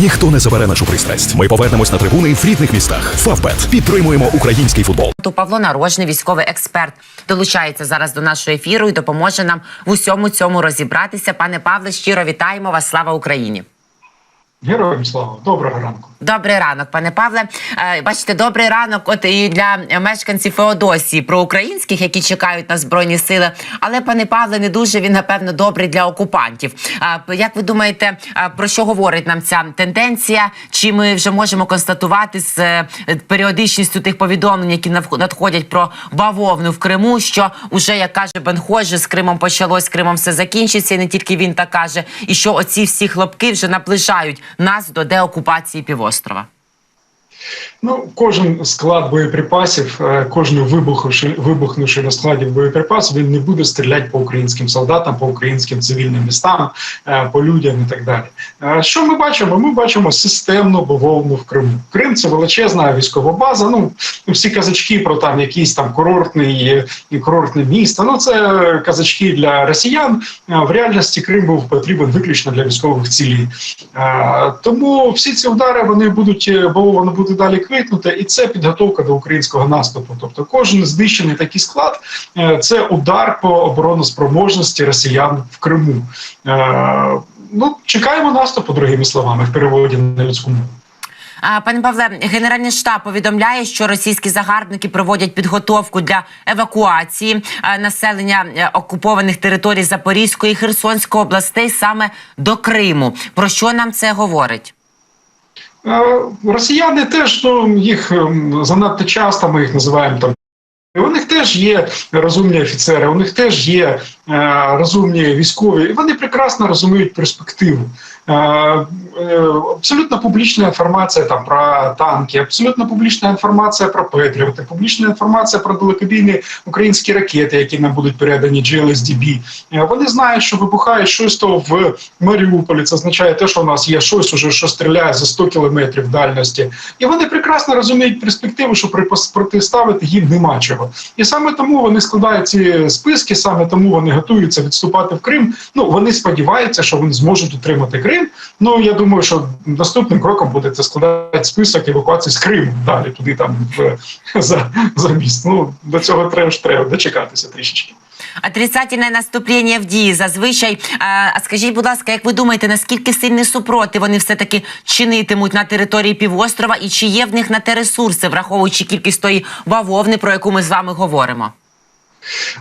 Ніхто не забере нашу пристрасть. Ми повернемось на трибуни в рідних містах. Фавбет підтримуємо український футбол. То Павло Нарожний, військовий експерт, долучається зараз до нашого ефіру і допоможе нам в усьому цьому розібратися. Пане Павле, щиро вітаємо вас. Слава Україні! Героям слава, доброго ранку. Добрий ранок, пане Павле. Е, Бачите, добрий ранок. От і для мешканців Феодосії проукраїнських, які чекають на збройні сили. Але пане Павле, не дуже він напевно добрий для окупантів. Е, Як ви думаєте, е, про що говорить нам ця тенденція? Чи ми вже можемо констатувати з періодичністю тих повідомлень, які надходять про бавовну в Криму? Що уже як каже Бенхоже, з Кримом почалось, з Кримом все закінчиться, і не тільки він так каже, і що оці всі хлопки вже наближають нас до деокупації півострова. Ну, кожен склад боєприпасів, е, кожен вибухнувши, на складі боєприпасів, він не буде стріляти по українським солдатам, по українським цивільним містам, е, по людям і так далі. Е, Що ми бачимо? Ми бачимо системну бавовну в Криму. Крим це величезна військова база. Ну всі казачки про там якийсь там курортний і курортне місто. Ну це казачки для росіян. В реальності Крим був потрібен виключно для військових цілей. Тому всі ці удари вони будуть е, бавовна буде далі квитнути, і це підготовка до українського наступу. Тобто, кожен знищений такий склад е, це удар по обороноспроможності росіян в Криму. Е, Ну, чекаємо наступу, другими словами, в переводі на людську мову. Пане Павле, Генеральний штаб повідомляє, що російські загарбники проводять підготовку для евакуації е, населення окупованих територій Запорізької і Херсонської областей саме до Криму. Про що нам це говорить? Росіяни теж ну, їх ем, занадто часто ми їх називаємо там. У них теж є розумні офіцери, у них теж є розумні військові, і вони прекрасно розуміють перспективу. Е, е, абсолютно публічна інформація там про танки, абсолютно публічна інформація про Петріоти, публічна інформація про далекобійні українські ракети, які нам будуть передані GLSDB. Е, Вони знають, що вибухає щось то в Маріуполі. Це означає те, що у нас є щось уже, що стріляє за 100 кілометрів дальності. І вони прекрасно розуміють перспективу, що протиставити їм нема чого. І саме тому вони складають ці списки, саме тому вони готуються відступати в Крим. Ну вони сподіваються, що вони зможуть утримати Крим. Ну я думаю, що наступним кроком буде це складати список евакуації з Криму далі, туди там в за, за міст. Ну до цього треба ж треба дочекатися трішечки. Отрицательне наступлення в дії зазвичай. А, скажіть, будь ласка, як ви думаєте, наскільки сильний супротив вони все таки чинитимуть на території півострова, і чи є в них на те ресурси, враховуючи кількість тої бавовни, про яку ми з вами говоримо?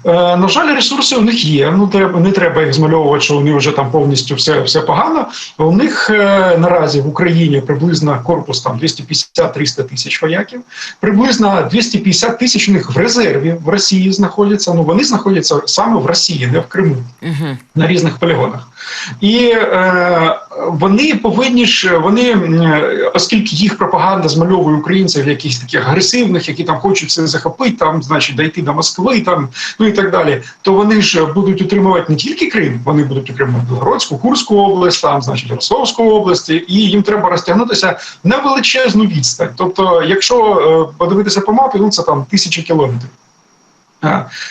Е, на жаль, ресурси у них є. Ну треба не треба їх змальовувати, що вони вже там повністю все, все погано. У них е, наразі в Україні приблизно корпус там 250-300 тисяч вояків, приблизно 250 тисяч у них в резерві в Росії знаходяться. Ну вони знаходяться саме в Росії, не в Криму Угу. на різних полігонах. І е, вони повинні ж вони, оскільки їх пропаганда змальовує українців якихось таких агресивних, які там хочуть все захопити, там, значить, дійти до Москви, там ну і так далі, то вони ж будуть утримувати не тільки Крим, вони будуть утримувати Білгородську, Курську область, там, значить, Ростовську область, і їм треба розтягнутися на величезну відстань. Тобто, якщо е, подивитися по мапі, ну це там тисячі кілометрів.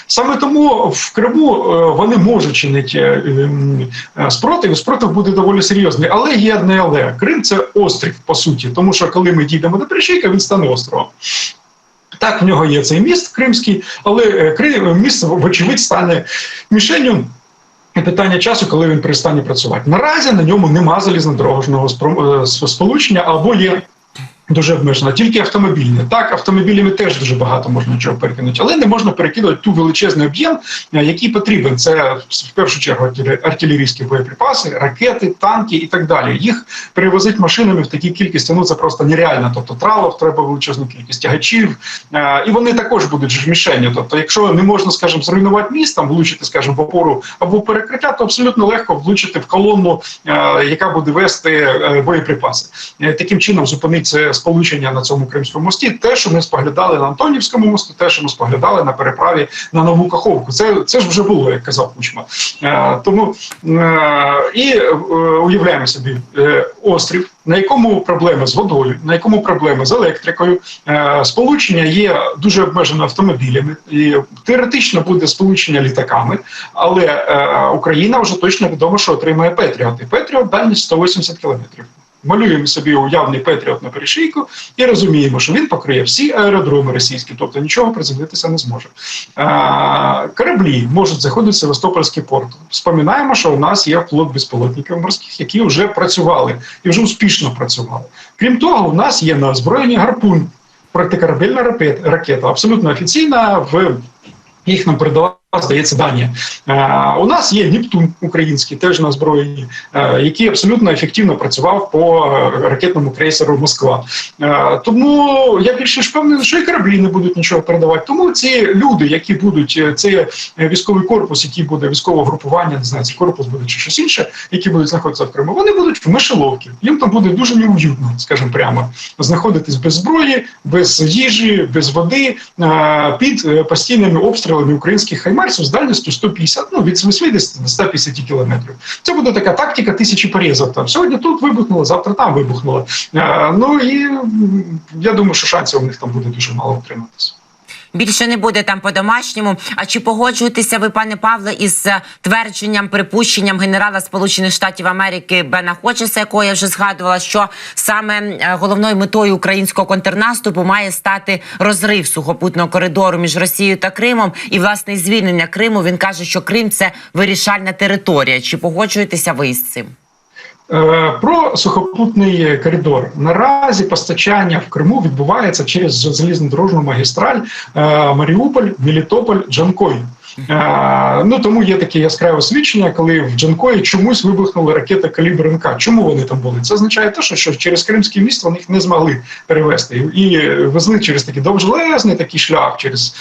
Саме тому в Криму е, вони можуть чинити е, ем, е, спротив, спротив буде доволі серйозний. Але є одне але. Крим це острів, по суті, тому що коли ми дійдемо до Перешийка, він стане островом. Так, в нього є цей міст кримський, але Крим, міст, вочевидь, стане мішенню. Питання часу, коли він перестане працювати. Наразі на ньому нема залізнодорожного сполучення або є дуже обмежено, тільки автомобільне. Так, автомобілями теж дуже багато можна чого перекинути, але не можна перекидувати ту величезний об'єм, е, який потрібен. Це в першу чергу артиле- артилерійські боєприпаси, ракети, танки і так далі. Їх перевозити машинами в такій кількості. Ну це просто нереально. Тобто тралов треба величезну кількість тягачів, е, і вони також будуть ж мішені. Тобто, якщо не можна, скажімо, зруйнувати міст, там влучити, скажімо, в опору або перекриття, то абсолютно легко влучити в колонну, е, яка буде вести боєприпаси. Таким чином зупинить це сполучення на цьому кримському мості. Те, що ми споглядали на Антонівському мосту, те, що ми споглядали на переправі на нову Каховку. Це це ж вже було, як казав Кучма. Е, тому е, і е, уявляємо собі е, острів, на якому проблеми з водою, на якому проблеми з електрикою. Е, сполучення є дуже обмежено автомобілями, і теоретично буде сполучення літаками, але е, Україна вже точно відомо, що отримає Петріот. І Петріот дальність 180 кілометрів. Малюємо собі уявний Петріот на перешийку і розуміємо, що він покриє всі аеродроми російські, тобто нічого приземлитися не зможе. А, кораблі можуть заходити в Севастопольський порт. Споминаємо, що у нас є флот безпілотників морських, які вже працювали і вже успішно працювали. Крім того, у нас є на озброєнні гарпун протикорабельна ракета абсолютно офіційна. В їх нам передала. Здається, Данія. У нас є Нептун український, теж на е, який абсолютно ефективно працював по е, ракетному крейсеру Москва. Тому я більше ж впевнений, що і кораблі не будуть нічого передавати. Тому ці люди, які будуть, е, це е, військовий корпус, який буде військове групування, не знаю, це корпус буде чи щось інше, які будуть знаходитися в Криму, вони будуть в мишеловці. Їм там буде дуже неуютно, скажімо прямо, знаходитись без зброї, без їжі, без води під постійними обстрілами українських хаймарсів з дальністю 150, ну від 80 до 150 кілометрів. Це буде така тактика тисячі порізів. Там сьогодні тут вибухнуло, завтра там вибухнуло. Е, Ну і я думаю, що шансів у них там буде дуже мало втриматися. Більше не буде там по-домашньому. А чи погоджуєтеся ви, пане Павле, із е, твердженням, припущенням генерала Сполучених Штатів Америки Бена Хочеса, якого я вже згадувала, що саме е, головною метою українського контрнаступу має стати розрив сухопутного коридору між Росією та Кримом і власне звільнення Криму. Він каже, що Крим це вирішальна територія. Чи погоджуєтеся ви з цим? Е, Про сухопутний коридор наразі постачання в Криму відбувається через залізнодорожну магістраль е, Маріуполь, Мелітополь, Джанкой. Е, Ну тому є таке яскраве свідчення, коли в Джанкої чомусь вибухнули ракети калібр НК. Чому вони там були? Це означає те, що, через Кримський міст вони їх не змогли перевести і везли через такий довжелезний такий шлях через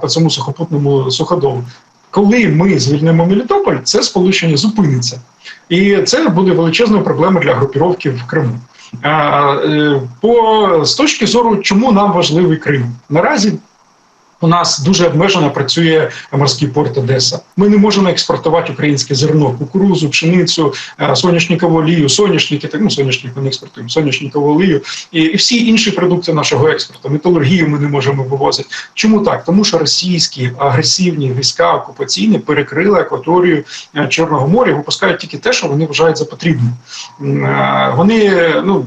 по цьому сухопутному суходолу. Коли ми звільнимо Мелітополь, це сполучення зупиниться. І це буде величезною проблемою для групіровки в Криму. Е, По з точки зору, чому нам важливий Крим, наразі у нас дуже обмежено працює морський порт Одеса. Ми не можемо експортувати українське зерно, кукурузу, пшеницю, е, соняшникову олію, соняшники, так ну соняшник ми не експортуємо, соняшникову олію і, і всі інші продукти нашого експорту. Металургію ми не можемо вивозити. Чому так? Тому що російські агресивні війська окупаційні перекрили акваторію е, Чорного моря, випускають тільки те, що вони вважають за потрібне. Е, Вони ну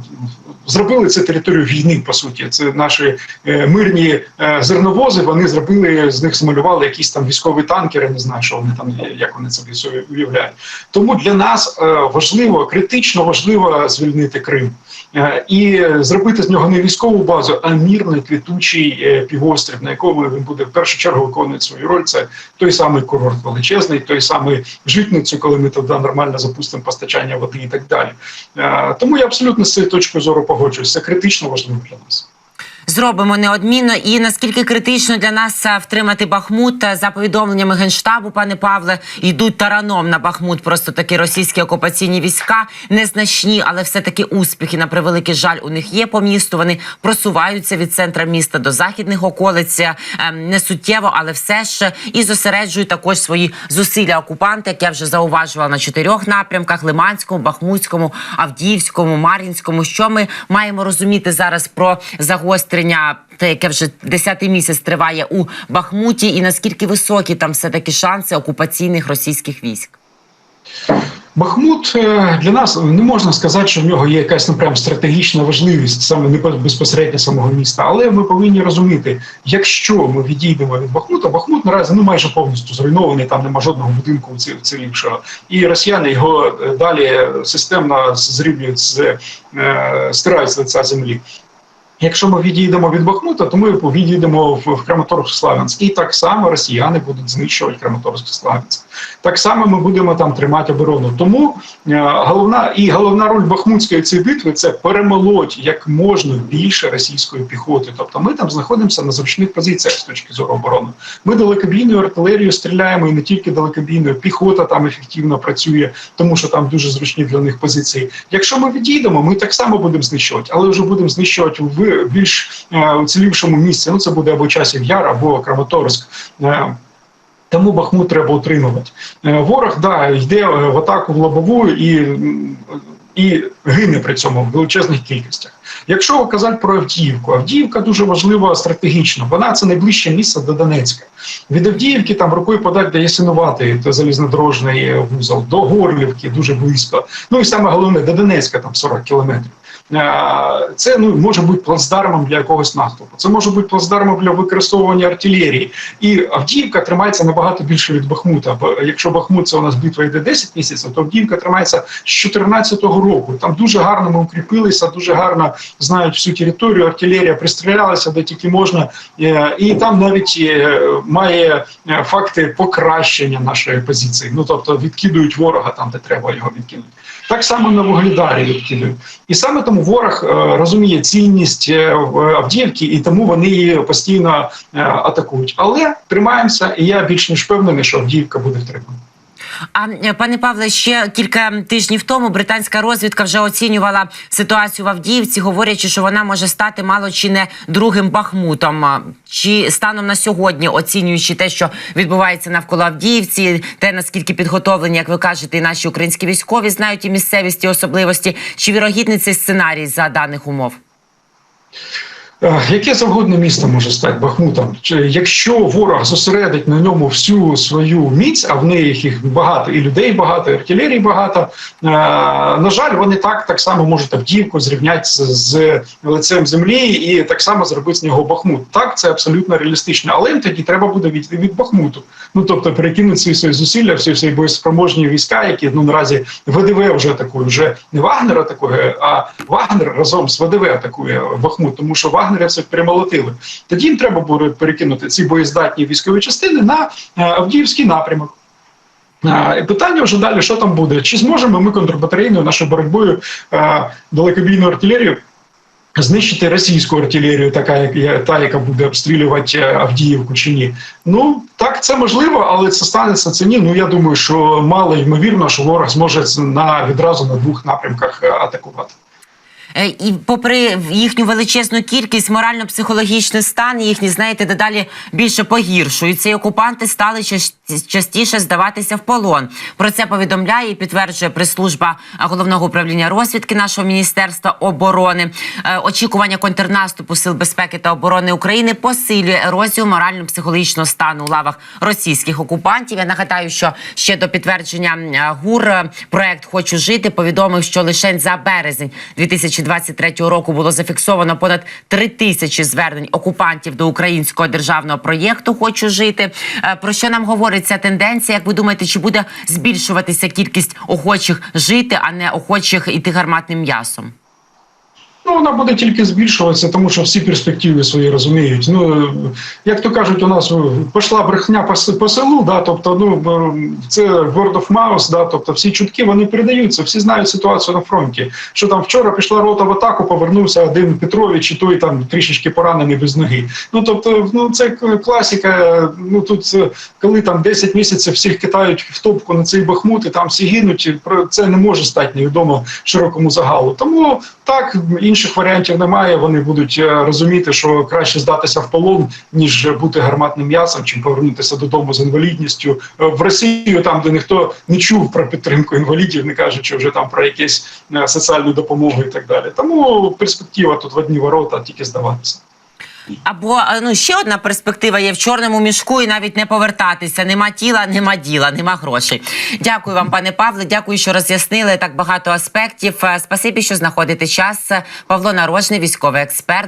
зробили це територію війни. По суті, це наші мирні зерновози. Вони зробили з них змалювали якісь там військові танкери. Не знаю, що вони там як вони це уявляють. Тому для нас е, важливо, критично важливо звільнити Крим е, і зробити з нього не військову базу, а мірний квітучий е, півострів, на якому він буде в першу чергу виконувати свою роль. Це той самий курорт величезний, той самий житницю, коли ми туди нормально запустимо постачання води і так далі. Тому я абсолютно з цієї точки зору погоджуюсь. Це критично важливо для нас. Зробимо неодмінно. І наскільки критично для нас втримати Бахмут Е, за повідомленнями генштабу, пане Павле, йдуть тараном на Бахмут. Просто такі російські окупаційні війська незначні, але все таки успіхи на превеликий жаль у них є по місту. Вони просуваються від центра міста до західних околиць Е, не суттєво, але все ж і зосереджують також свої зусилля окупанти, як я вже зауважувала на чотирьох напрямках: Лиманському, Бахмутському, Авдіївському, Мар'їнському. Що ми маємо розуміти зараз про загострення, те, яке вже десятий місяць триває у Бахмуті, і наскільки високі там все таки шанси окупаційних російських військ? Бахмут е, для нас не можна сказати, що в нього є якась ну, прям стратегічна важливість саме не безпосередньо самого міста. Але ми повинні розуміти, якщо ми відійдемо від Бахмута, Бахмут наразі ну майже повністю зруйнований, там нема жодного будинку вцілівшого. І росіяни його е, далі системно зрівнюють з е, стирають з лиця землі. Якщо ми відійдемо від Бахмута, то ми відійдемо в, в Краматорськ-Славянськ. І так само росіяни будуть знищувати Краматорськ-Славянськ. Так само ми будемо там тримати оборону. Тому е, головна і головна роль Бахмутської цієї битви це перемолоть як можна більше російської піхоти. Тобто ми там знаходимося на зручних позиціях з точки зору оборони. Ми далекобійною артилерією стріляємо і не тільки далекобійною. Піхота там ефективно працює, тому що там дуже зручні для них позиції. Якщо ми відійдемо, ми так само будемо знищувати, але вже будемо знищувати в більш е, уцілівшому місці. Ну це буде або часів Яр, або Краматорськ. Е, тому Бахмут треба утримувати. Е, Ворог да йде е, в атаку в лобову і і гине при цьому в величезних кількостях. Якщо казати про Авдіївку, Авдіївка дуже важлива стратегічно. Вона це найближче місце до Донецька. Від Авдіївки там рукою подать до Ясинувати, залізнодорожний вузол, до Горлівки дуже близько. Ну і саме головне до Донецька, там 40 кілометрів. Е, Це ну може бути плацдармом для якогось наступу. Це може бути плацдармом для використовування артилерії. І Авдіївка тримається набагато більше від Бахмута. Бо якщо Бахмут це у нас битва йде 10 місяців, то Авдіївка тримається з 2014 року. Там дуже гарно ми укріпилися, дуже гарно знають всю територію. Артилерія пристрілялася де тільки можна, Е, і там навіть е, має е, факти покращення нашої позиції. Ну тобто відкидують ворога там, де треба його відкинути. Так само на Вугледарі відкидують. І саме тому ворог е, розуміє цінність е, Авдіївки, і тому вони її постійно е, атакують. Але тримаємося, і я більш ніж впевнений, що Авдіївка буде втримана. А пане Павле, ще кілька тижнів тому британська розвідка вже оцінювала ситуацію в Авдіївці, говорячи, що вона може стати мало чи не другим Бахмутом. Чи станом на сьогодні, оцінюючи те, що відбувається навколо Авдіївці, те наскільки підготовлені, як ви кажете, і наші українські військові знають і місцевість, і особливості, чи вірогідний цей сценарій за даних умов? Е, Яке завгодно місто може стати Бахмутом? Якщо ворог зосередить на ньому всю свою міць, а в них їх багато, і людей багато, і артилерії багато. е, На жаль, вони так так само можуть Авдіївку зрівняти з, лицем землі і так само зробити з нього Бахмут. Так, це абсолютно реалістично. Але їм тоді треба буде від, від Бахмуту. Ну тобто перекинути всі свої зусилля, всі свої боєспроможні війська, які ну наразі ВДВ вже атакує, вже не Вагнер атакує, а Вагнер разом з ВДВ атакує Бахмут, тому що вагнерівців перемолотили. Тоді їм треба буде перекинути ці боєздатні військові частини на е, Авдіївський напрямок. Питання вже далі, що там буде? Чи зможемо ми контрбатарейною нашою боротьбою е, далекобійну артилерію знищити російську артилерію, така як та, яка буде обстрілювати е, Авдіївку чи ні? Ну так, це можливо, але це станеться це ні. Ну я думаю, що мало ймовірно, що ворог зможе на відразу на двох напрямках е, атакувати. Е, І попри їхню величезну кількість, морально-психологічний стан їхній, знаєте, дедалі більше погіршується. І окупанти стали ча- частіше здаватися в полон. Про це повідомляє і підтверджує прес-служба головного управління розвідки нашого міністерства оборони. Е, Очікування контрнаступу сил безпеки та оборони України посилює ерозію морально-психологічного стану у лавах російських окупантів. Я нагадаю, що ще до підтвердження ГУР е, проект Хочу жити повідомив, що лише за березень 2023 року було зафіксовано понад три тисячі звернень окупантів до українського державного проєкту Хочу жити. Е, Про що нам говорить ця тенденція? Як ви думаєте, чи буде збільшуватися кількість охочих жити, а не охочих іти гарматним м'ясом? Ну, вона буде тільки збільшуватися, тому що всі перспективи свої розуміють. Ну як то кажуть, у нас пішла брехня по, селу, да, тобто, ну е, це word of mouth, да, тобто всі чутки вони передаються, всі знають ситуацію на фронті. Що там вчора пішла рота в атаку, повернувся один Петрович, і той там трішечки поранений без ноги. Ну тобто, ну це к- класика. Ну тут е, коли там 10 місяців всіх кидають в топку на цей бахмут, і там всі гинуть. Про це не може стати невідомо широкому загалу. Тому так інших варіантів немає. Вони будуть е, розуміти, що краще здатися в полон, ніж бути гарматним м'ясом, чим повернутися додому з інвалідністю Е, в Росію, там де ніхто не чув про підтримку інвалідів, не кажучи вже там про якісь е, соціальну допомогу і так далі. Тому перспектива тут в одні ворота тільки здаватися. Або ну ще одна перспектива є в чорному мішку і навіть не повертатися. Нема тіла, нема діла, нема грошей. Дякую вам, пане Павле. Дякую, що роз'яснили так багато аспектів. Е, Спасибі, що знаходите час. Павло Нарожний, військовий експерт.